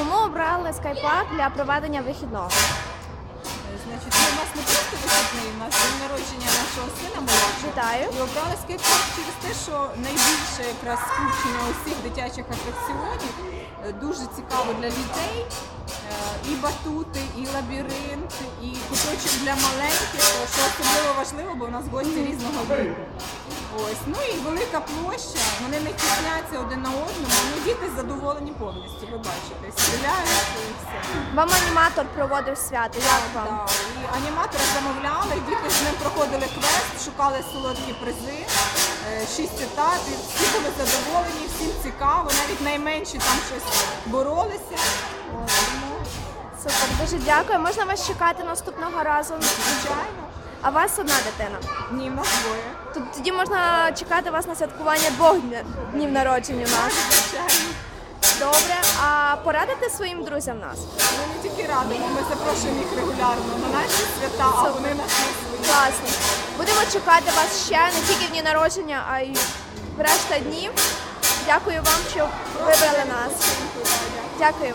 Чому обрали скайпак для проведення вихідного? Значить, ну, у нас не просто вихідний, у нас день народження нашого сина молодшого. Вітаю. І обрали скейт-парк через те, що найбільше якраз скупчення усіх дитячих атракціонів е, дуже цікаво для дітей. Е, І батути, і лабіринт, і куточок для маленьких, що особливо важливо, бо у нас гості різного віку. Ось, ну і велика площа, вони не тісняться один на одному. Ну, діти задоволені повністю, ви бачите, стріляють і все. Вам аніматор проводив свято. Як вам? Так, і аніматора замовляли, діти з ним проходили квест, шукали солодкі призи, е, шість етапів, всі були задоволені, всім цікаво, навіть найменші там щось боролися. От, тому, Супер, дуже дякую. Можна вас чекати наступного разу? звичайно, А вас одна дитина. ні, нас двоє. Тут тоді можна чекати вас на святкування двох дня- днів народження у нас. Звичайно. Добре, а порадите своїм друзям нас? Ми не тільки радимо, ми запрошуємо їх регулярно на наші свята, а вони нас на свої. Класно. Будемо чекати вас ще не тільки в дні народження, а й в решта днів. Дякую вам, що вибрали нас. Дякую.